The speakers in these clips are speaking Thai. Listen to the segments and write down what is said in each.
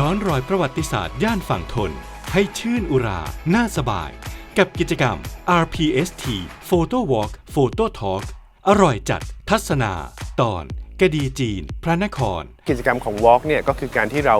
ย้อนรอยประวัติศาสตร์ย่านฝั่งทน ให้ชื่นอุรา น่าสบาย กับกิจกรรม RPST Photo Walk Photo Talk อร่อยจัดทัศนา ตอนกระดีจีน พระนคร กิจกรรมของ Walk เนี่ยก็คือการที่เรา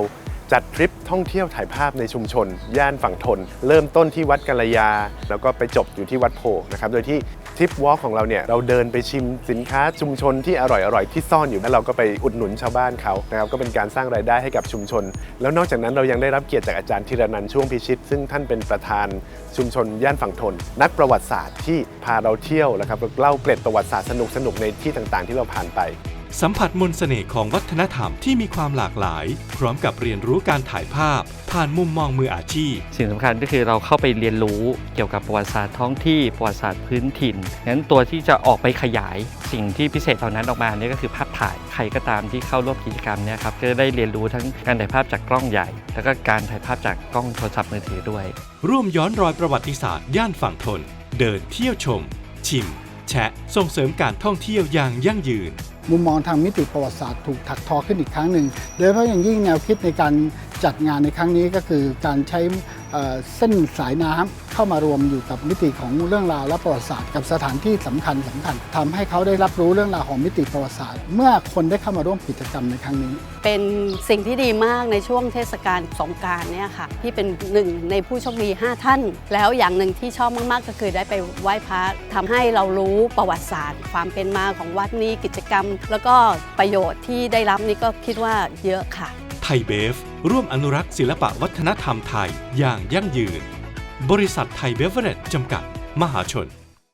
จัดทริปท่องเที่ยวถ่ายภาพในชุมชน ย่านฝั่งทน เริ่มต้นที่วัดกัลยา แล้วก็ไปจบอยู่ที่วัดโพนะครับ โดยที่ทริป Walk ของเราเนี่ยเราเดินไปชิมสินค้าชุมชนที่อร่อยๆที่ซ่อนอยู่แล้วเราก็ไปอุดหนุนชาวบ้านเขานะครับก็เป็นการสร้างรายได้ให้กับชุมชน แล้วนอกจากนั้นเรายังได้รับเกียรติจากอาจารย์ธีรนันท์ช่วงพิชิต ซึ่งท่านเป็นประธานชุมชนย่านฝั่งทน นักประวัติศาสตร์ที่พาเราเที่ยวนะครับเล่าเกร็ดประวัติศาสตร์สนุกๆในที่ต่างๆ ที่เราผ่านไป สัมผัสมนต์เสน่ห์ของวัฒนธรรมที่มีความหลากหลาย พร้อมกับเรียนรู้การถ่ายภาพ ผ่านมุมมองมืออาชีพ สิ่งสำคัญก็คือเราเข้าไปเรียนรู้เกี่ยวกับประวัติศาสตร์ท้องที่ประวัติศาสตร์พื้นถิ่นงั้นตัวที่จะออกไปขยาย สิ่งที่พิเศษเหล่านั้นออกมาเนี่ยก็คือภาพถ่ายใครก็ตามที่เข้าร่วมกิจกรรมเนี่ยครับก็จะได้เรียนรู้ทั้งการถ่ายภาพจากกล้องใหญ่ แล้วก็การถ่ายภาพจากกล้องโทรศัพท์มือถือด้วย ร่วมย้อนรอยประวัติศาสตร์ย่านฝั่งทน เดินเที่ยวชม ชิม แชะส่งเสริมการท่องเที่ยวอย่างยั่งยืน มุมมองทางมิติประวัติศาสตร์ถูกถักทอขึ้นอีกครั้งหนึ่ง โดยเฉพาะอย่างยิ่งแนวคิดในการจัดงานในครั้งนี้ก็คือการใช้ เส้นสายน้ำเข้ามารวมอยู่กับมิติของเรื่องราวและประวัติศาสตร์กับสถานที่สำคัญสำคัญทำให้เขาได้รับรู้เรื่องราวของมิติประวัติศาสตร์ เมื่อคนได้เข้ามาร่วมกิจกรรมในครั้งนี้ เป็นสิ่งที่ดีมากในช่วงเทศกาลสงการเนี่ยค่ะที่เป็นหนึ่งในผู้โชคดี5 ท่าน แล้วอย่างหนึ่งที่ชอบมากๆ ก็คือได้ไปไหว้พระทำให้เรารู้ประวัติศาสตร์ ความเป็นมาของวัดนี้กิจกรรม แล้วก็ประโยชน์ที่ได้รับนี่ก็คิดว่าเยอะค่ะ ไทยเบฟ ร่วมอนุรักษ์ศิลปะวัฒนธรรมไทยอย่างยั่งยืน บริษัทไทยเบฟเวอร์เรจจำกัด มหาชน